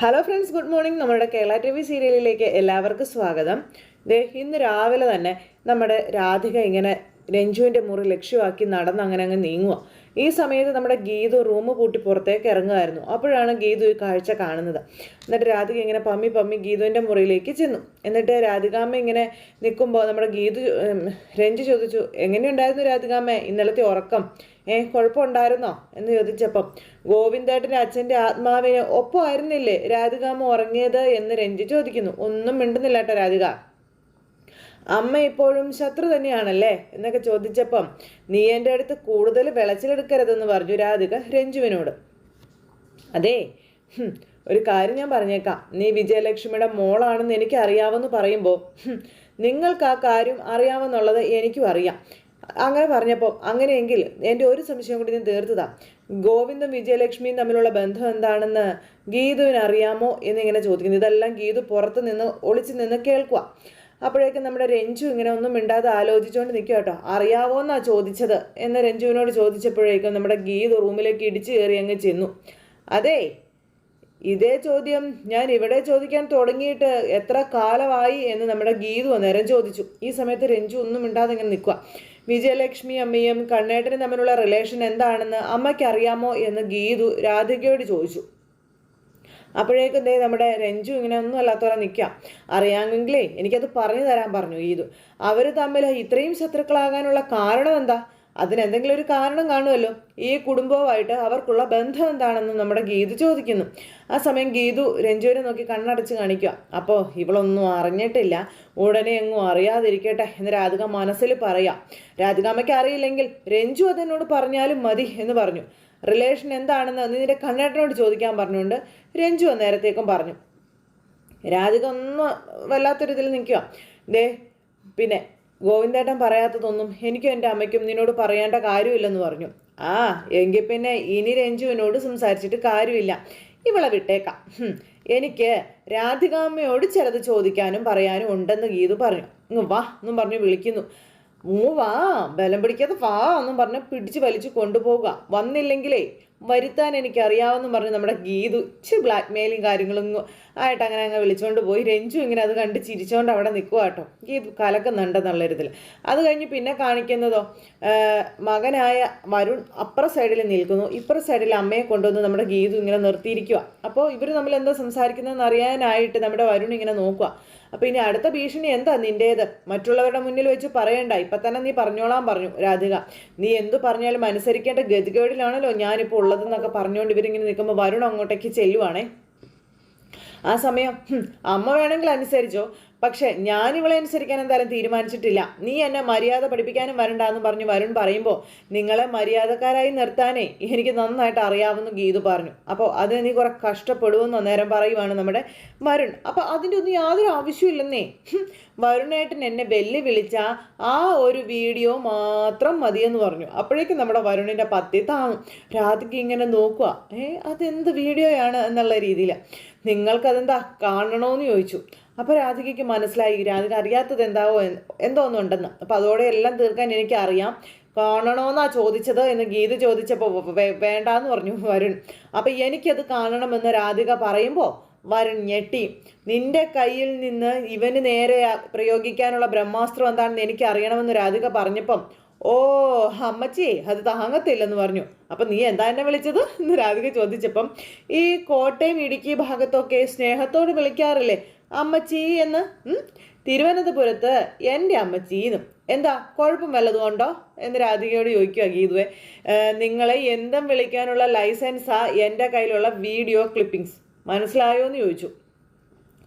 Hello friends good morning നമ്മുടെ Kerala T V സീരിയലിലേക്ക് എല്ലാവർക്കും സ്വാഗതം. ദേ ഇന്ന് രാവിലെ തന്നെ നമ്മുടെ രാധിക ഇങ്ങനെ രഞ്ജുവിന്റെ മുറി ലക്ഷ്യമാക്കി നടന്ന് അങ്ങനെ അങ്ങ് നീങ്ങുക ഈ സമയത്ത് നമ്മുടെ ഗീതു റൂം പൂട്ടി പുറത്തേക്ക് ഇറങ്ങുമായിരുന്നു അപ്പോഴാണ് ഗീതു ഈ കാഴ്ച കാണുന്നത്. എന്നിട്ട് രാധിക ഇങ്ങനെ പമ്മി പമ്മി ഗീതുവിന്റെ മുറിയിലേക്ക് ചെന്നു. എന്നിട്ട് രാധികാമ്മ ഇങ്ങനെ നിൽക്കുമ്പോൾ നമ്മുടെ ഗീതു രഞ്ജു ചോദിച്ചു എങ്ങനെയുണ്ടായിരുന്നു രാധികാമ്മ? ഇന്നലത്തെ ഉറക്കം ഏ കുഴപ്പമുണ്ടായിരുന്നോ? എന്ന് ചോദിച്ചപ്പം ഗോവിന്ദേട്ടന്റെ അച്ഛന്റെ ആത്മാവിന് ഒപ്പമായിരുന്നില്ലേ രാധികാമ്മ ഉറങ്ങിയത് എന്ന് രഞ്ജി ചോദിക്കുന്നു. ഒന്നും മിണ്ടുന്നില്ല കേട്ടോ രാധിക. അമ്മ ഇപ്പോഴും ശത്രു തന്നെയാണല്ലേ? എന്നൊക്കെ ചോദിച്ചപ്പം നീ എന്റെ അടുത്ത് കൂടുതൽ വിളച്ചിലെടുക്കരുതെന്ന് പറഞ്ഞു രാധിക രഞ്ജുവിനോട്. അതെ ഒരു കാര്യം ഞാൻ പറഞ്ഞേക്കാം. നീ വിജയലക്ഷ്മിയുടെ മോളാണെന്ന് എനിക്ക് അറിയാമെന്ന് പറയുമ്പോൾ നിങ്ങൾക്ക് ആ കാര്യം അറിയാമെന്നുള്ളത് എനിക്കും അറിയാം. അങ്ങനെ പറഞ്ഞപ്പോൾ അങ്ങനെയെങ്കിൽ എന്റെ ഒരു സംശയം കൂടി ഞാൻ തീർത്തതാ. ഗോവിന്ദും വിജയലക്ഷ്മിയും തമ്മിലുള്ള ബന്ധം എന്താണെന്ന് ഗീതുവിന് അറിയാമോ എന്നിങ്ങനെ ചോദിക്കുന്നു. ഇതെല്ലാം ഗീതു പുറത്ത് നിന്ന് ഒളിച്ചു നിന്ന് കേൾക്കുക അപ്പോഴേക്കും നമ്മുടെ രഞ്ജു ഇങ്ങനെ ഒന്നും മിണ്ടാതെ ആലോചിച്ചുകൊണ്ട് നിൽക്കുക കേട്ടോ അറിയാവോ എന്നാ ചോദിച്ചത് എന്ന് രഞ്ജുവിനോട് ചോദിച്ചപ്പോഴേക്കും നമ്മുടെ ഗീതു റൂമിലേക്ക് ഇടിച്ചു കയറി അങ്ങ് ചെന്നു. അതെ ഇതേ ചോദ്യം ഞാൻ ഇവിടെ ചോദിക്കാൻ തുടങ്ങിയിട്ട് എത്ര കാലമായി എന്ന് നമ്മുടെ ഗീതു അന്നേരം ചോദിച്ചു. ഈ സമയത്ത് രഞ്ജു ഒന്നും മിണ്ടാതെ ഇങ്ങനെ നിൽക്കുക വിജയലക്ഷ്മി അമ്മയും കണ്ണേട്ടനും തമ്മിലുള്ള റിലേഷൻ എന്താണെന്ന് അമ്മയ്ക്ക് അറിയാമോ എന്ന് ഗീതു രാധികയോട് ചോദിച്ചു. അപ്പോഴേക്കും ദേ നമ്മുടെ രഞ്ജു ഇങ്ങനെ ഒന്നും അല്ലാത്തവരെ നിൽക്കാം അറിയാമെങ്കിലേ എനിക്കത് പറഞ്ഞു തരാൻ പറഞ്ഞു ഗീതു. അവർ തമ്മിൽ ഇത്രയും ശത്രുക്കളാകാനുള്ള കാരണം എന്താ? അതിന് എന്തെങ്കിലും ഒരു കാരണം കാണുമല്ലോ? ഈ കുടുംബവുമായിട്ട് അവർക്കുള്ള ബന്ധം എന്താണെന്ന് നമ്മുടെ ഗീതു ചോദിക്കുന്നു. ആ സമയം ഗീതു രഞ്ജുവിനെ നോക്കി കണ്ണടച്ച് കാണിക്കുക. അപ്പോൾ ഇവളൊന്നും അറിഞ്ഞിട്ടില്ല. ഉടനെ എങ്ങും അറിയാതിരിക്കട്ടെ എന്ന് രാധിക മനസ്സിൽ പറയാം. രാധികാമ്മയ്ക്ക് അറിയില്ലെങ്കിൽ രഞ്ജു അതിനോട് പറഞ്ഞാലും മതി എന്ന് പറഞ്ഞു. റിലേഷൻ എന്താണെന്ന് നിന്റെ കണ്ണേട്ടനോട് ചോദിക്കാൻ പറഞ്ഞുകൊണ്ട് രഞ്ജു നേരത്തേക്കും പറഞ്ഞു. രാധിക ഒന്ന് വല്ലാത്തൊരിതിൽ നിൽക്കുക. ദേ പിന്നെ ഗോവിന്ദേട്ടൻ പറയാത്തതൊന്നും എനിക്കും എന്റെ അമ്മയ്ക്കും നിന്നോട് പറയേണ്ട കാര്യമില്ലെന്ന് പറഞ്ഞു. ആ എങ്കിൽ പിന്നെ ഇനി രഞ്ജുവിനോട് സംസാരിച്ചിട്ട് കാര്യമില്ല. ഇവളെ വിട്ടേക്കാം. എനിക്ക് രാധികാമ്മയോട് ചിലത് ചോദിക്കാനും പറയാനും ഉണ്ടെന്ന് ഗീതു പറഞ്ഞു. വാ എന്നും പറഞ്ഞു വിളിക്കുന്നു. മൂ വാ ബലം പിടിക്കാതെ വാ എന്നും പറഞ്ഞ് പിടിച്ച് വലിച്ചു കൊണ്ടുപോകുക വന്നില്ലെങ്കിലേ വരുത്താൻ എനിക്കറിയാമെന്നും പറഞ്ഞ് നമ്മുടെ ഗീതു ഇച്ചിരി ബ്ലാക്ക് മെയിലും കാര്യങ്ങളും ആയിട്ട് അങ്ങനെ അങ്ങ് വിളിച്ചുകൊണ്ട് പോയി. രഞ്ജു ഇങ്ങനെ അത് കണ്ട് ചിരിച്ചുകൊണ്ട് അവിടെ നിൽക്കുക കേട്ടോ. ഗീതു കലക്കുന്നുണ്ടെന്നുള്ളൊരിതിൽ അത് കഴിഞ്ഞ് പിന്നെ കാണിക്കുന്നതോ മകനായ വരുൺ അപ്പുറ സൈഡിൽ നിൽക്കുന്നു. ഇപ്പുറ സൈഡിൽ അമ്മയെ കൊണ്ടുവന്ന് നമ്മുടെ ഗീതു ഇങ്ങനെ നിർത്തിയിരിക്കുക അപ്പോൾ ഇവർ നമ്മൾ എന്താ സംസാരിക്കുന്നതെന്ന് അറിയാനായിട്ട് നമ്മുടെ വരുൺ ഇങ്ങനെ നോക്കുക അപ്പോൾ ഇനി അടുത്ത ഭീഷണി എന്താ നിന്റേത് മറ്റുള്ളവരുടെ മുന്നിൽ വെച്ച് പറയണ്ട. ഇപ്പം തന്നെ നീ പറഞ്ഞോളാൻ പറഞ്ഞു രാധിക. നീ എന്തു പറഞ്ഞാലും അനുസരിക്കേണ്ട ഗതികേടിലാണല്ലോ ഞാനിപ്പോൾ ഉള്ളതെന്നൊക്കെ പറഞ്ഞുകൊണ്ട് ഇവരിങ്ങനെ നിൽക്കുമ്പോൾ വരുൺ അങ്ങോട്ടേക്ക് ചെല്ലുവാണേ. ആ സമയം അമ്മ വേണമെങ്കിൽ അനുസരിച്ചോ. പക്ഷെ ഞാൻ ഇവളെ അനുസരിക്കാൻ എന്തായാലും തീരുമാനിച്ചിട്ടില്ല. നീ എന്നെ മര്യാദ പഠിപ്പിക്കാനും വരണ്ടെന്ന് പറഞ്ഞ് വരുൺ പറയുമ്പോൾ നിങ്ങളെ മര്യാദക്കാരായി നിർത്താനേ എനിക്ക് നന്നായിട്ട് അറിയാമെന്ന് ഗീതു പറഞ്ഞു. അപ്പോൾ അതിന് നീ കുറെ കഷ്ടപ്പെടുമെന്ന് അന്നേരം പറയുവാണ് നമ്മുടെ വരുൺ. അപ്പോൾ അതിന്റെ ഒന്നും യാതൊരു ആവശ്യമില്ലെന്നേ വരുണേട്ടൻ എന്നെ വെല്ലു വിളിച്ച ആ ഒരു വീഡിയോ മാത്രം മതിയെന്ന് പറഞ്ഞു. അപ്പോഴേക്കും നമ്മുടെ വരുണിന്റെ പത്തി താങ്ങും. രാധിക ഇങ്ങനെ നോക്കുക ഏ അതെന്ത് വീഡിയോയാണ്? എന്നുള്ള രീതിയിൽ നിങ്ങൾക്കതെന്താ? കാണണമെന്ന് ചോദിച്ചു. അപ്പോൾ രാധികയ്ക്ക് മനസ്സിലായി. രാധിക അറിയാത്തത് എന്താവോ എന്തോ ഒന്നുണ്ടെന്ന് അപ്പോൾ അതോടെ എല്ലാം തീർക്കാൻ എനിക്കറിയാം. കാണണമെന്നാ ചോദിച്ചത് എന്ന് ഗീത ചോദിച്ചപ്പോൾ വേണ്ടാന്ന് പറഞ്ഞു വരുൺ. അപ്പം എനിക്കത് കാണണമെന്ന് രാധിക പറയുമ്പോൾ വരുൺ ഞെട്ടി. നിന്റെ കയ്യിൽ നിന്ന് ഇവന് നേരെ പ്രയോഗിക്കാനുള്ള ബ്രഹ്മാസ്ത്രം എന്താണെന്ന് എനിക്ക് അറിയണമെന്ന് രാധിക പറഞ്ഞപ്പം ഓ അമ്മച്ചി അത് താങ്ങത്തില്ലെന്ന് പറഞ്ഞു. അപ്പം നീ എന്താ എന്നെ വിളിച്ചത് എന്ന് രാധിക ചോദിച്ചപ്പം ഈ കോട്ടയം ഇടുക്കി ഭാഗത്തൊക്കെ സ്നേഹത്തോട് വിളിക്കാറില്ലേ? അമ്മച്ചി എന്ന്? തിരുവനന്തപുരത്ത് എന്റെ അമ്മച്ചീന്നും എന്താ? കുഴപ്പം വല്ലതും ഉണ്ടോ? എന്ന് രാധികയോട് ചോദിക്കുക ഗീതുവെ. നിങ്ങളെ എന്തും വിളിക്കാനുള്ള ലൈസൻസാ എന്റെ കയ്യിലുള്ള വീഡിയോ ക്ലിപ്പിംഗ്സ് മനസ്സിലായോ എന്ന് ചോദിച്ചു.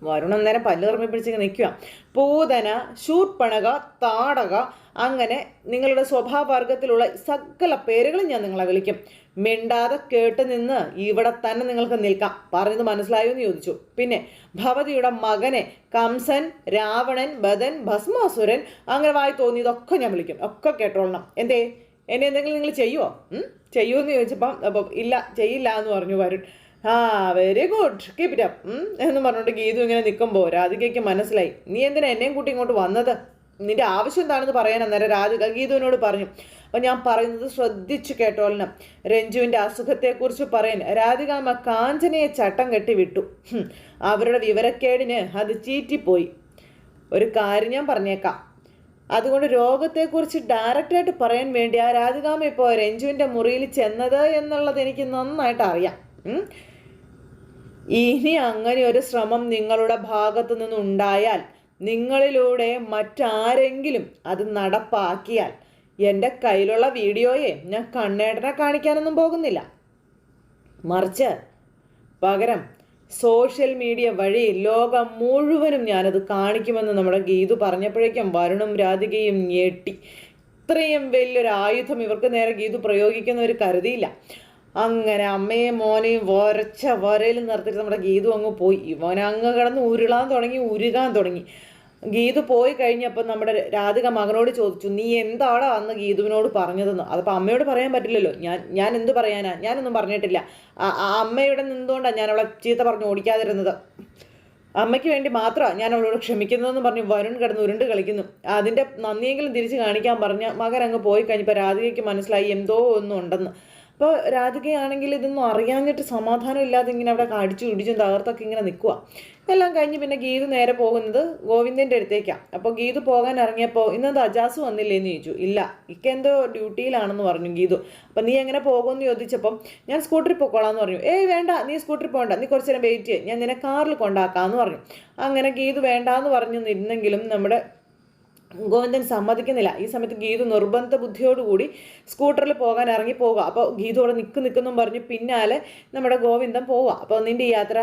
വരുണം നേരം പല്ല് പിടിച്ചിങ്ങനെ നിൽക്കുക പൂതന ശൂർപ്പണക താടക അങ്ങനെ നിങ്ങളുടെ സ്വഭാവവർഗത്തിലുള്ള സകല പേരുകളും ഞാൻ നിങ്ങളെ വിളിക്കും. മിണ്ടാതെ കേട്ട് നിന്ന് ഇവിടെ തന്നെ നിങ്ങൾക്ക് നിൽക്കാം. പറഞ്ഞത് മനസ്സിലായോ എന്ന് ചോദിച്ചു. പിന്നെ ഭവതിയുടെ മകനെ കംസൻ രാവണൻ ബദൻ ഭസ്മാസുരൻ അങ്ങനെ വായി തോന്നിയതൊക്കെ ഞാൻ വിളിക്കും. ഒക്കെ കേട്ടോളണം. എന്തേ? എന്നെ എന്തെങ്കിലും നിങ്ങൾ ചെയ്യുമോ? ചെയ്യുമോ എന്ന് ചോദിച്ചപ്പം അപ്പം ഇല്ല ചെയ്യില്ല എന്ന് പറഞ്ഞു വരുൺ. ആ very good keep it up എന്ന് പറഞ്ഞുകൊണ്ട് ഗീതു ഇങ്ങനെ നിൽക്കുമ്പോൾ രാധികയ്ക്ക് മനസ്സിലായി. നീ എന്തിനാ എന്നെയും കൂട്ടി ഇങ്ങോട്ട് വന്നത്? നിന്റെ ആവശ്യം എന്താണെന്ന് പറയാൻ അന്നേരം രാധിക ഗീതുവിനോട് പറഞ്ഞു. അപ്പം ഞാൻ പറയുന്നത് ശ്രദ്ധിച്ചു കേട്ടോളണം രഞ്ജുവിന്റെ അസുഖത്തെക്കുറിച്ച് പറയാൻ. രാധികാമ്മ കാഞ്ചനയെ ചട്ടം കെട്ടി വിട്ടു. അവരുടെ വിവരക്കേടിന് അത് ചീറ്റിപ്പോയി. ഒരു കാര്യം ഞാൻ പറഞ്ഞേക്കാം. അതുകൊണ്ട് രോഗത്തെക്കുറിച്ച് ഡയറക്റ്റായിട്ട് പറയാൻ വേണ്ടി ആ രാധികാമ്മ ഇപ്പോൾ രഞ്ജുവിന്റെ മുറിയിൽ ചെന്നത് എന്നുള്ളത് എനിക്ക് നന്നായിട്ട് അറിയാം. ഇനി അങ്ങനെ ഒരു ശ്രമം നിങ്ങളുടെ ഭാഗത്തു നിന്നുണ്ടായാൽ നിങ്ങളിലൂടെ മറ്റാരെങ്കിലും അത് നടപ്പാക്കിയാൽ എന്റെ കയ്യിലുള്ള വീഡിയോയെ ഞാൻ കണ്ണേടനെ കാണിക്കാനൊന്നും പോകുന്നില്ല. മറിച്ച് പകരം സോഷ്യൽ മീഡിയ വഴി ലോകം മുഴുവനും ഞാനത് കാണിക്കുമെന്ന് നമ്മുടെ ഗീതു പറഞ്ഞപ്പോഴേക്കും വരുണും രാധികയും ഞെട്ടി. ഇത്രയും വലിയൊരു ആയുധം ഇവർക്ക് നേരെ ഗീതു പ്രയോഗിക്കുന്നവർ കരുതിയില്ല. അങ്ങനെ അമ്മയും മോനെയും വരച്ച വരയിൽ നിർത്തിയിട്ട് നമ്മുടെ ഗീതു അങ്ങ് പോയി. ഇവൻ അങ്ങ് കിടന്ന് ഉരുളാൻ തുടങ്ങി ഉരുകാൻ തുടങ്ങി. ഗീതു പോയി കഴിഞ്ഞപ്പോൾ നമ്മുടെ രാധിക മകനോട് ചോദിച്ചു നീ എന്താണ് അന്ന് ഗീതുവിനോട് പറഞ്ഞതെന്ന്? അതപ്പോൾ അമ്മയോട് പറയാൻ പറ്റില്ലല്ലോ. ഞാൻ ഞാൻ എന്ത് പറയാനാ? ഞാനൊന്നും പറഞ്ഞിട്ടില്ല. ആ അമ്മയുടെ നിന്നുകൊണ്ടാണ് ഞാൻ അവളെ ചീത്ത പറഞ്ഞു ഓടിക്കാതിരുന്നത്. അമ്മയ്ക്ക് വേണ്ടി മാത്രമാണ് ഞാൻ അവളോട് ക്ഷമിക്കുന്നതെന്ന് പറഞ്ഞ് വരുൺ കിടന്ന് ഉരുണ്ട് കളിക്കുന്നു. അതിന്റെ നന്ദിയെങ്കിലും തിരിച്ച് കാണിക്കാൻ പറഞ്ഞ മകൻ അങ്ങ് പോയി കഴിഞ്ഞപ്പോൾ രാധികയ്ക്ക് മനസ്സിലായി എന്തോ ഒന്നും ഉണ്ടെന്ന് അപ്പോൾ രാധികയാണെങ്കിൽ ഇതൊന്നും അറിയാഞ്ഞിട്ട് സമാധാനം ഇല്ലാതെ ഇങ്ങനെ അവിടെ അടിച്ചു ഇടിച്ചും തകർത്തൊക്കെ ഇങ്ങനെ നിൽക്കുക എല്ലാം കഴിഞ്ഞ് പിന്നെ ഗീതു നേരെ പോകുന്നത് ഗോവിന്ദന്റെ അടുത്തേക്കാണ് അപ്പോൾ ഗീതു പോകാൻ ഇറങ്ങിയപ്പോൾ ഇന്നെന്താ അജാസ് വന്നില്ലേ എന്ന് ചോദിച്ചു. ഇല്ല ഇക്ക എന്തോ ഡ്യൂട്ടിയിലാണെന്ന് പറഞ്ഞു ഗീതു. അപ്പം നീ എങ്ങനെ പോകുമെന്ന് ചോദിച്ചപ്പം ഞാൻ സ്കൂട്ടറിൽ പൊക്കോളാന്ന് പറഞ്ഞു. ഏയ് വേണ്ട നീ സ്കൂട്ടറിൽ പോകണ്ട നീ കുറച്ച് നേരം വെയിറ്റ് ചെയ്യാം. ഞാൻ നിന്നെ കാറിൽ കൊണ്ടാക്കാമെന്ന് പറഞ്ഞു. അങ്ങനെ ഗീതു വേണ്ടാന്ന് പറഞ്ഞു നിന്നെങ്കിലും നമ്മുടെ ഗോവിന്ദൻ സമ്മതിക്കുന്നില്ല. ഈ സമയത്ത് ഗീതു നിർബന്ധ ബുദ്ധിയോടുകൂടി സ്കൂട്ടറിൽ പോകാൻ ഇറങ്ങി പോകുക അപ്പോൾ ഗീതു അവിടെ നിൽക്കു നിൽക്കുന്നു പറഞ്ഞു പിന്നാലെ നമ്മുടെ ഗോവിന്ദൻ പോവുക. അപ്പോൾ നിന്റെ യാത്ര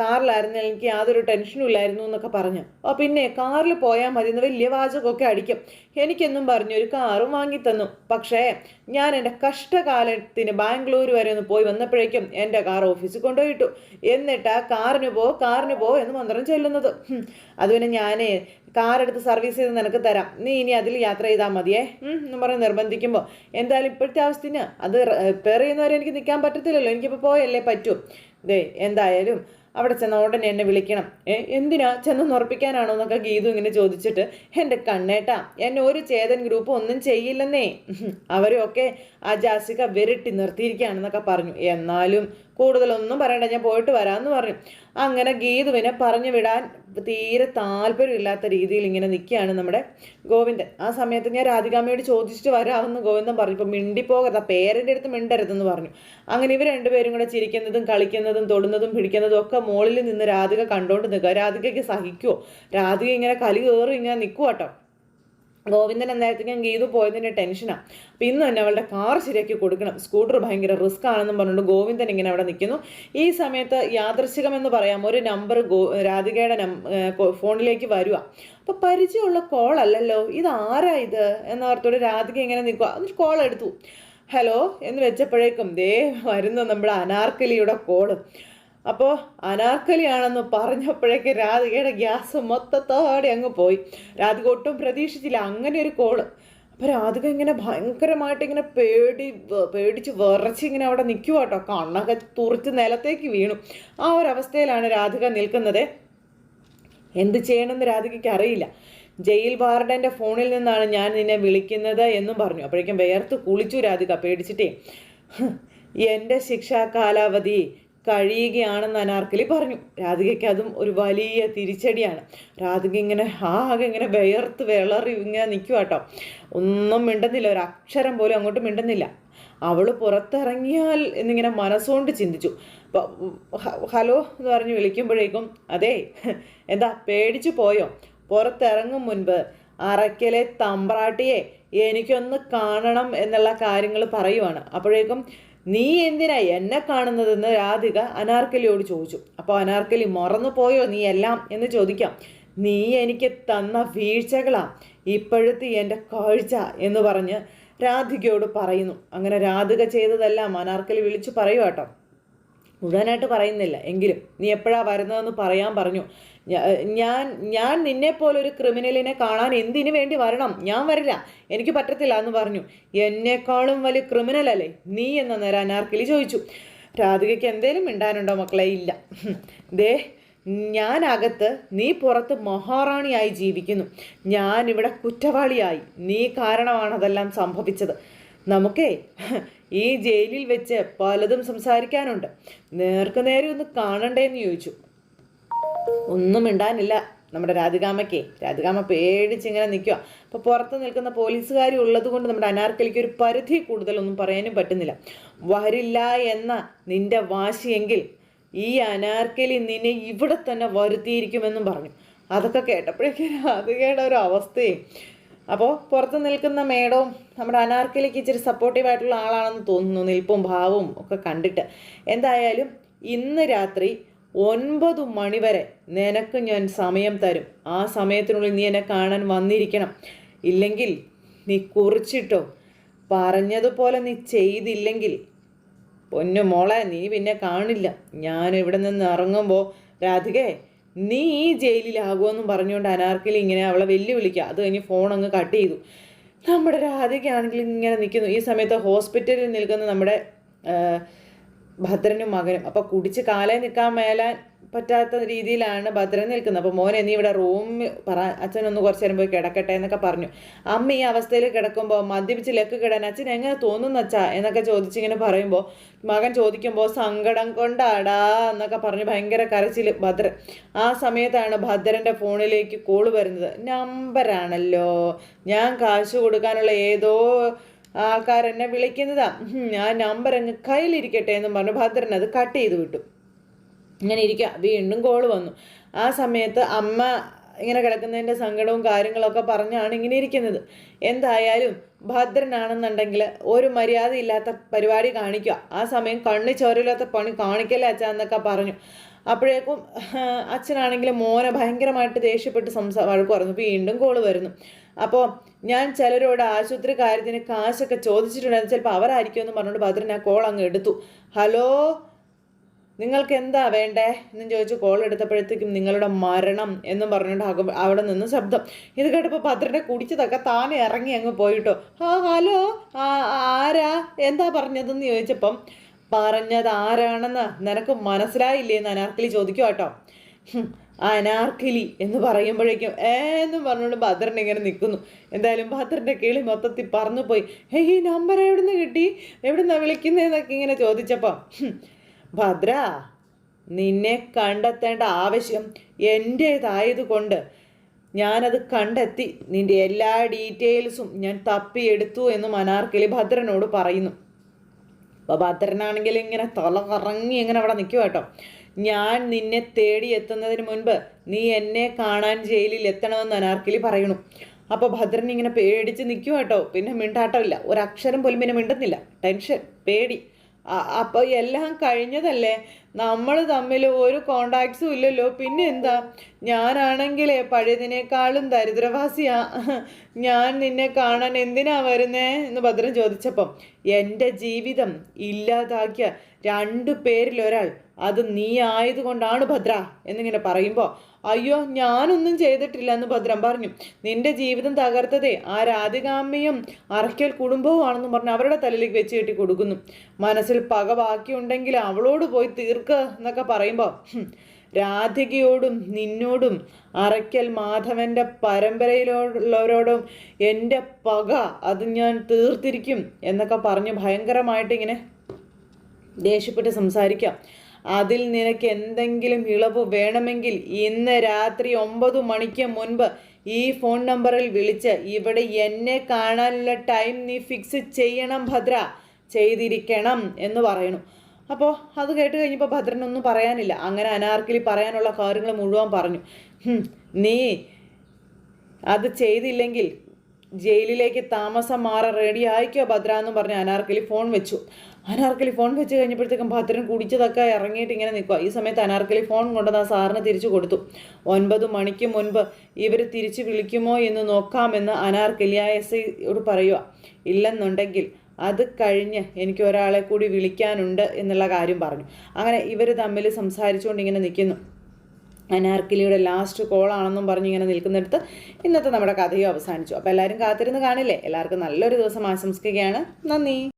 കാറിലായിരുന്നു എനിക്ക് യാതൊരു ടെൻഷനും ഇല്ലായിരുന്നു എന്നൊക്കെ പറഞ്ഞു. അപ്പോൾ പിന്നെ കാറിൽ പോയാൽ മതി എന്ന് വലിയ വാചകമൊക്കെ അടിക്കും. എനിക്കെന്നും പറഞ്ഞു ഒരു കാറും വാങ്ങിത്തന്നു. പക്ഷേ ഞാൻ എന്റെ കഷ്ടകാലത്തിന് ബാംഗ്ലൂർ വരെ ഒന്ന് പോയി വന്നപ്പോഴേക്കും എന്റെ കാർ ഓഫീസിൽ കൊണ്ടുപോയിട്ടു. എന്നിട്ട് ആ കാറിന് പോ കാറിന് പോ എന്ന് മന്ത്രം ചൊല്ലുന്നത്. അതുപോലെ ഞാൻ കാർ എടുത്ത് സർവീസ് ചെയ്ത് നിനക്ക് തരാം. നീ ഇനി അതിൽ യാത്ര ചെയ്താൽ മതിയേ എന്ന് പറഞ്ഞ് നിർബന്ധിക്കുമ്പോൾ എന്തായാലും ഇപ്പോഴത്തെ അവസ്ഥന് അത് റിപ്പയർ ചെയ്യുന്നവരെ എനിക്ക് നിൽക്കാൻ പറ്റത്തില്ലല്ലോ. എനിക്കിപ്പോൾ പോയല്ലേ പറ്റൂ. ദേ എന്തായാലും അവിടെ ചെന്ന ഉടനെ എന്നെ വിളിക്കണം. ഏ എന്തിനാ ചെന്ന് ഉറപ്പിക്കാനാണോ എന്നൊക്കെ ഗീതു ഇങ്ങനെ ചോദിച്ചിട്ട് എന്റെ കണ്ണേട്ടാ എന്നെ ഒരു ചേതൻ ഗ്രൂപ്പ് ഒന്നും ചെയ്യില്ലെന്നേ. അവരും അവരെയൊക്കെ ആ ജാസിക വിരട്ടി നിർത്തിയിരിക്കുകയാണെന്നൊക്കെ പറഞ്ഞു. എന്നാലും കൂടുതലൊന്നും പറയണ്ട ഞാൻ പോയിട്ട് വരാമെന്ന് പറഞ്ഞു. അങ്ങനെ ഗീതുവിനെ പറഞ്ഞു വിടാൻ തീരെ താല്പര്യമില്ലാത്ത രീതിയിൽ ഇങ്ങനെ നിൽക്കുകയാണ് നമ്മുടെ ഗോവിന്ദൻ. ആ സമയത്ത് ഞാൻ രാധികാമ്മയോട് ചോദിച്ചിട്ട് വരാമെന്ന് ഗോവിന്ദൻ പറഞ്ഞു. ഇപ്പം മിണ്ടിപ്പോകരുത് ആ പേരന്റെ അടുത്ത് മിണ്ടരുതെന്ന് പറഞ്ഞു. അങ്ങനെ ഇവർ രണ്ടുപേരും കൂടെ ചിരിക്കുന്നതും കളിക്കുന്നതും തൊടുന്നതും പിടിക്കുന്നതും ഒക്കെ മുകളിൽ നിന്ന് രാധിക കണ്ടോണ്ട് നിൽക്കുക. രാധികയ്ക്ക് സഹിക്കുമോ രാധിക ഇങ്ങനെ കലി കയറി ഇങ്ങനെ നിൽക്കുക കേട്ടോ ഗോവിന്ദൻ അന്നേരത്തേക്കും ഗീതു പോയതിന്റെ ടെൻഷനാണ് അപ്പം ഇന്ന് തന്നെ അവളുടെ കാർ ശരിയാക്കി കൊടുക്കണം. സ്കൂട്ടർ ഭയങ്കര റിസ്ക് ആണെന്നും പറഞ്ഞുകൊണ്ട് ഗോവിന്ദൻ ഇങ്ങനെ അവിടെ നിൽക്കുന്നു. ഈ സമയത്ത് യാദൃശികമെന്ന് പറയാം. ഒരു നമ്പർ ഗോ രാധികയുടെ ഫോണിലേക്ക് വരിക അപ്പോൾ പരിചയമുള്ള കോൾ അല്ലല്ലോ. ഇത് ആരാ ഇത്? എന്നോർത്തോടെ രാധിക ഇങ്ങനെ നിൽക്കുക എന്നിട്ട് കോൾ എടുത്തു. ഹലോ എന്ന് വെച്ചപ്പോഴേക്കും ദേ വരുന്നു നമ്മുടെ അനാർക്കലിയുടെ കോൾ അപ്പോൾ അനാർക്കലിയാണെന്ന് പറഞ്ഞപ്പോഴേക്ക് രാധികയുടെ ഗ്യാസ് മൊത്തത്തോടെ അങ്ങ് പോയി. രാധിക ഒട്ടും പ്രതീക്ഷിച്ചില്ല. അങ്ങനെ ഒരു കോൾ അപ്പോൾ രാധിക ഇങ്ങനെ ഭയങ്കരമായിട്ട് ഇങ്ങനെ പേടി പേടിച്ച് വിറച്ച് ഇങ്ങനെ അവിടെ നിൽക്കുക കേട്ടോ കണ്ണൊക്കെ തുറിച്ച് നിലത്തേക്ക് വീണു. ആ ഒരു അവസ്ഥയിലാണ് രാധിക നിൽക്കുന്നത്. എന്ത് ചെയ്യണമെന്ന് രാധികയ്ക്ക് അറിയില്ല. ജയിൽ വാർഡന്റെ ഫോണിൽ നിന്നാണ് ഞാൻ നിന്നെ വിളിക്കുന്നത് എന്നും പറഞ്ഞു. അപ്പോഴേക്കും വേർത്ത് കുളിച്ചു രാധിക. പേടിച്ചിട്ടേ എന്റെ ശിക്ഷാ കാലാവധി. കഴിയുകയാണെന്ന് അനാർക്കലി പറഞ്ഞു. രാധികയ്ക്ക് അതും ഒരു വലിയ തിരിച്ചടിയാണ്. രാധിക ഇങ്ങനെ ആകെ ഇങ്ങനെ വേർത്ത് വിളറി ഇങ്ങനെ നിൽക്കുക കേട്ടോ ഒന്നും മിണ്ടുന്നില്ല ഒരു അക്ഷരം പോലും അങ്ങോട്ട് മിണ്ടുന്നില്ല. അവൾ പുറത്തിറങ്ങിയാൽ എന്നിങ്ങനെ മനസ്സുകൊണ്ട് ചിന്തിച്ചു. ഹലോ എന്ന് പറഞ്ഞ് വിളിക്കുമ്പോഴേക്കും അതെ എന്താ പേടിച്ചു പോയോ? പുറത്തിറങ്ങും മുൻപ് അറയ്ക്കലെ തമ്പ്രാട്ടിയെ എനിക്കൊന്ന് കാണണം എന്നുള്ള കാര്യങ്ങൾ പറയുവാണ്. അപ്പോഴേക്കും നീ എന്തിനാ എന്നെ കാണുന്നതെന്ന് രാധിക അനാർക്കലിയോട് ചോദിച്ചു. അപ്പോൾ അനാർക്കലി മറന്നു പോയോ നീ എല്ലാം എന്ന് ചോദിക്കാം. നീ എനിക്ക് തന്ന വീഴ്ചകളാ ഇപ്പോഴത്തെ എന്റെ കാഴ്ച എന്ന് പറഞ്ഞ് രാധികയോട് പറയുന്നു. അങ്ങനെ രാധിക ചെയ്തതെല്ലാം അനാർക്കലി വിളിച്ചു പറയുക കേട്ടോ മുഴുവനായിട്ട് പറയുന്നില്ല. എങ്കിലും നീ എപ്പോഴാ വരുന്നതെന്ന് പറയാൻ പറഞ്ഞു. ഞാൻ ഞാൻ നിന്നെപ്പോലെ ഒരു ക്രിമിനലിനെ കാണാൻ എന്തിനു വേണ്ടി വരണം? ഞാൻ വരില്ല. എനിക്ക് പറ്റത്തില്ല എന്ന് പറഞ്ഞു. എന്നെക്കാളും വലിയ ക്രിമിനൽ അല്ലേ നീ എന്ന നേരം അനാർക്കിലി ചോദിച്ചു. രാധികയ്ക്ക് എന്തേലും മിണ്ടാനുണ്ടോ മക്കളെ? ഇല്ല. ദേ ഞാൻ അകത്ത് നീ പുറത്ത് മഹാറാണിയായി ജീവിക്കുന്നു. ഞാൻ ഇവിടെ കുറ്റവാളിയായി. നീ കാരണമാണ് അതെല്ലാം സംഭവിച്ചത്. നമുക്കേ ഈ ജയിലിൽ വെച്ച് പലതും സംസാരിക്കാനുണ്ട്. നേർക്കുനേരെ ഒന്ന് കാണണ്ടേന്ന് ചോദിച്ചു. ഒന്നും മിണ്ടാനില്ല. നമ്മുടെ രാധികാമ്മയ്ക്ക്. രാധികാമ്മ പേടിച്ചിങ്ങനെ നിൽക്കുക അപ്പോൾ പുറത്ത് നിൽക്കുന്ന പോലീസുകാരി ഉള്ളത് കൊണ്ട് നമ്മുടെ അനാർക്കലിക്ക് ഒരു പരിധി കൂടുതലൊന്നും പറയാനും പറ്റുന്നില്ല. വരില്ല എന്ന നിന്റെ വാശിയെങ്കിൽ ഈ അനാർക്കലി നിന്നെ ഇവിടെ തന്നെ വരുത്തിയിരിക്കുമെന്നും പറഞ്ഞു. അതൊക്കെ കേട്ടപ്പോഴേക്കും രാധികയുടെ ഒരു അവസ്ഥയും. അപ്പോൾ പുറത്ത് നിൽക്കുന്ന മേഡവും നമ്മുടെ അനാർക്കലിക്ക് ഇച്ചിരി സപ്പോർട്ടീവായിട്ടുള്ള ആളാണെന്ന് തോന്നുന്നു നിൽപ്പും ഭാവവും ഒക്കെ കണ്ടിട്ട്. എന്തായാലും ഇന്ന് രാത്രി ഒൻപത് മണിവരെ നിനക്ക് ഞാൻ സമയം തരും. ആ സമയത്തിനുള്ളിൽ നീ എന്നെ കാണാൻ വന്നിരിക്കണം. ഇല്ലെങ്കിൽ നീ കുറിച്ചിട്ടോ? പറഞ്ഞതുപോലെ നീ ചെയ്തില്ലെങ്കിൽ. പൊന്നു മോളെ നീ പിന്നെ കാണില്ല. ഞാൻ ഇവിടെ നിന്ന് ഇറങ്ങുമ്പോൾ രാധികേ നീ ഈ ജയിലിലാകുമെന്നും പറഞ്ഞുകൊണ്ട് അനാർക്കലി ഇങ്ങനെ അവളെ വെല്ലുവിളിക്കുക. അത് കഴിഞ്ഞ് ഫോൺ അങ്ങ് കട്ട് ചെയ്തു. നമ്മുടെ രാധികയാണെങ്കിൽ ഇങ്ങനെ നിൽക്കുന്നു. ഈ സമയത്ത് ഹോസ്പിറ്റലിൽ നിൽക്കുന്ന നമ്മുടെ ഭദ്രനും മകനും. അപ്പോൾ കുടിച്ച് കാലേ നിൽക്കാൻ മേലാൻ പറ്റാത്ത രീതിയിലാണ് ഭദ്രൻ നിൽക്കുന്നത്. അപ്പോൾ മോനെ നീ ഇവിടെ റൂം പറ അച്ഛനൊന്ന് കുറച്ച് നേരം പോയി കിടക്കട്ടെ എന്നൊക്കെ പറഞ്ഞു. അമ്മ ഈ അവസ്ഥയിൽ കിടക്കുമ്പോൾ മദ്യപിച്ച് ലക്ക് കിടാൻ അച്ഛൻ എങ്ങനെ തോന്നുന്നു അച്ഛാ? എന്നൊക്കെ ചോദിച്ചിങ്ങനെ പറയുമ്പോൾ മകൻ ചോദിക്കുമ്പോൾ സങ്കടം കൊണ്ടാടാ എന്നൊക്കെ പറഞ്ഞ് ഭയങ്കര കരച്ചിൽ ഭദ്രൻ. ആ സമയത്താണ് ഭദ്രന്റെ ഫോണിലേക്ക് കോൾ വരുന്നത്. നമ്പറാണല്ലോ ഞാൻ കാശ് കൊടുക്കാനുള്ള ഏതോ ആൾക്കാരെന്നെ വിളിക്കുന്നതാ. ഹും, ആ നമ്പർ അങ്ങ് കയ്യിലിരിക്കട്ടെ എന്ന് പറഞ്ഞു ഭദ്രൻ അത് കട്ട് ചെയ്ത് വിട്ടു. ഇങ്ങനെ ഇരിക്കുക വീണ്ടും കോൾ വന്നു. ആ സമയത്ത് അമ്മ ഇങ്ങനെ കിടക്കുന്നതിന്റെ സങ്കടവും കാര്യങ്ങളൊക്കെ പറഞ്ഞാണ് ഇങ്ങനെ ഇരിക്കുന്നത്. എന്തായാലും ഭദ്രനാണെന്നുണ്ടെങ്കിൽ ഒരു മര്യാദ ഇല്ലാത്ത പരിപാടി കാണിക്കുക. ആ സമയം കണ്ണ് ചോരയില്ലാത്ത പണി കാണിക്കല്ലേ അച്ഛ എന്നൊക്കെ പറഞ്ഞു. അപ്പോഴേക്കും അച്ഛനാണെങ്കിൽ മോനെ ഭയങ്കരമായിട്ട് ദേഷ്യപ്പെട്ട് സംസാ വഴക്ക് പറഞ്ഞു വീണ്ടും കോൾ വരുന്നു. അപ്പോൾ ഞാൻ ചിലരോട് ആശുപത്രി കാര്യത്തിന് കാശൊക്കെ ചോദിച്ചിട്ടുണ്ടായിരുന്നു. ചിലപ്പോൾ അവരായിരിക്കും എന്ന് പറഞ്ഞുകൊണ്ട് ഭദ്രൻ ആ കോൾ അങ്ങ് എടുത്തു. ഹലോ നിങ്ങൾക്ക് എന്താ വേണ്ടേ? എന്നും ചോദിച്ചു കോൾ എടുത്തപ്പോഴത്തേക്കും നിങ്ങളുടെ മരണം എന്നും പറഞ്ഞുകൊണ്ട് അക അവിടെ നിന്ന് ശബ്ദം. ഇത് കേട്ടപ്പോൾ ഭദ്രനെ കുടിച്ചതൊക്കെ താനെ ഇറങ്ങി അങ്ങ് പോയിട്ടോ. ആ ഹലോ ആരാ? എന്താ പറഞ്ഞതെന്ന് ചോദിച്ചപ്പം പറഞ്ഞത് ആരാണെന്ന് നിനക്ക് മനസ്സിലായില്ലേ എന്ന് അനാർക്കലി ചോദിക്കും കേട്ടോ അനാർക്കലി എന്ന് പറയുമ്പോഴേക്കും ഏന്നും പറഞ്ഞുകൊണ്ട് ഭദ്രൻ ഇങ്ങനെ നിൽക്കുന്നു. എന്തായാലും ഭദ്രന്റെ കിളി മൊത്തത്തിൽ പറന്നു പോയി ഹേ ഈ നമ്പർ എവിടുന്ന് കിട്ടി? എവിടുന്നാ വിളിക്കുന്നതെന്നൊക്കെ ഇങ്ങനെ ചോദിച്ചപ്പോൾ ഭദ്ര നിന്നെ കണ്ടെത്തേണ്ട ആവശ്യം എന്റേതായതുകൊണ്ട് ഞാനത് കണ്ടെത്തി. നിന്റെ എല്ലാ ഡീറ്റെയിൽസും ഞാൻ തപ്പിയെടുത്തു എന്നും അനാർക്കലി ഭദ്രനോട് പറയുന്നു. അപ്പോൾ ഭദ്രനാണെങ്കിൽ ഇങ്ങനെ തല കറങ്ങി ഇങ്ങനെ അവിടെ നിൽക്കുക കേട്ടോ. ഞാൻ നിന്നെ തേടി എത്തുന്നതിന് മുൻപ് നീ എന്നെ കാണാൻ ജയിലിൽ എത്തണമെന്ന് അനാർക്കിലി പറയണു അപ്പോൾ ഭദ്രൻ ഇങ്ങനെ പേടിച്ച് നിൽക്കുക കേട്ടോ പിന്നെ മിണ്ടാട്ടമില്ല ഒരക്ഷരം പോലും പിന്നെ മിണ്ടുന്നില്ല. ടെൻഷൻ പേടി. അപ്പോൾ എല്ലാം കഴിഞ്ഞതല്ലേ? നമ്മൾ തമ്മിൽ ഒരു കോണ്ടാക്ട്സും ഇല്ലല്ലോ. പിന്നെ എന്താ? ഞാനാണെങ്കിലേ പഴയതിനേക്കാളും ദരിദ്രവാസിയാ. ഞാൻ നിന്നെ കാണാൻ എന്തിനാ വരുന്നേ എന്ന് ഭദ്രൻ ചോദിച്ചപ്പം എന്റെ ജീവിതം ഇല്ലാതാക്കിയ രണ്ടു പേരിൽ ഒരാൾ. അത് നീ ആയതുകൊണ്ടാണ് ഭദ്ര. എന്നിങ്ങനെ പറയുമ്പോൾ അയ്യോ ഞാനൊന്നും ചെയ്തിട്ടില്ല എന്ന് ഭദ്രൻ പറഞ്ഞു. നിന്റെ ജീവിതം തകർത്തതേ ആ രാധികാമ്മയും അറയ്ക്കൽ കുടുംബവുമാണെന്ന് പറഞ്ഞ് അവരുടെ തലയിലേക്ക് വെച്ച് കെട്ടി കൊടുക്കുന്നു. മനസ്സിൽ പക ബാക്കിയുണ്ടെങ്കിൽ അവളോട് പോയി തീർക്കുക എന്നൊക്കെ പറയുമ്പോൾ രാധികയോടും നിന്നോടും അറയ്ക്കൽ മാധവന്റെ പരമ്പരയിലുള്ളവരോടും എന്റെ പക അത് ഞാൻ തീർത്തിരിക്കും എന്നൊക്കെ പറഞ്ഞ് ഭയങ്കരമായിട്ട് ഇങ്ങനെ ദേഷ്യപ്പെട്ട് സംസാരിക്കാം. അതിൽ നിനക്ക് എന്തെങ്കിലും ഇളവ് വേണമെങ്കിൽ ഇന്ന് രാത്രി ഒമ്പത് മണിക്ക് മുൻപ് ഈ ഫോൺ നമ്പറിൽ വിളിച്ച് ഇവിടെ എന്നെ കാണാനുള്ള ടൈം നീ ഫിക്സ് ചെയ്യണം ഭദ്ര. ചെയ്തിരിക്കണം എന്ന് പറയണു അപ്പോൾ അത് കേട്ട് കഴിഞ്ഞപ്പോൾ ഭദ്രനൊന്നും പറയാനില്ല. അങ്ങനെ അനാർക്കിലി പറയാനുള്ള കാര്യങ്ങൾ മുഴുവൻ പറഞ്ഞു. "ഹും, നീ അത് ചെയ്തില്ലെങ്കിൽ ജയിലിലേക്ക് താമസം മാറാൻ റെഡി ആയിക്കോ ഭദ്ര എന്ന് പറഞ്ഞ് അനാർക്കലി ഫോൺ വെച്ചു. അനാർക്കലി ഫോൺ വെച്ച് കഴിഞ്ഞപ്പോഴത്തേക്കും ഭദ്രൻ കുടിച്ചതൊക്കെ ഇറങ്ങിയിട്ട് ഇങ്ങനെ നിൽക്കുക ഈ സമയത്ത് അനാർക്കലി ഫോൺ കൊണ്ടുവന്ന് ആ സാറിന് തിരിച്ചു കൊടുത്തു. ഒൻപത് മണിക്ക് മുൻപ് ഇവർ തിരിച്ചു വിളിക്കുമോ എന്ന് നോക്കാമെന്ന് അനാർക്കലി ആ എസ് ഐയോട് പറയുക ഇല്ലെന്നുണ്ടെങ്കിൽ അത് കഴിഞ്ഞ് എനിക്ക് ഒരാളെ കൂടി വിളിക്കാനുണ്ട് എന്നുള്ള കാര്യം പറഞ്ഞു. അങ്ങനെ ഇവർ തമ്മിൽ സംസാരിച്ചുകൊണ്ട് ഇങ്ങനെ നിൽക്കുന്നു അനാർക്കിലിയുടെ ലാസ്റ്റ് കോളാണെന്നും പറഞ്ഞ് ഇങ്ങനെ നിൽക്കുന്നിടത്ത് ഇന്നത്തെ നമ്മുടെ കഥയും അവസാനിച്ചു. അപ്പോൾ എല്ലാവരും കാത്തിരുന്ന് കാണില്ലേ? എല്ലാവർക്കും നല്ലൊരു ദിവസം ആശംസിക്കുകയാണ്. നന്ദി.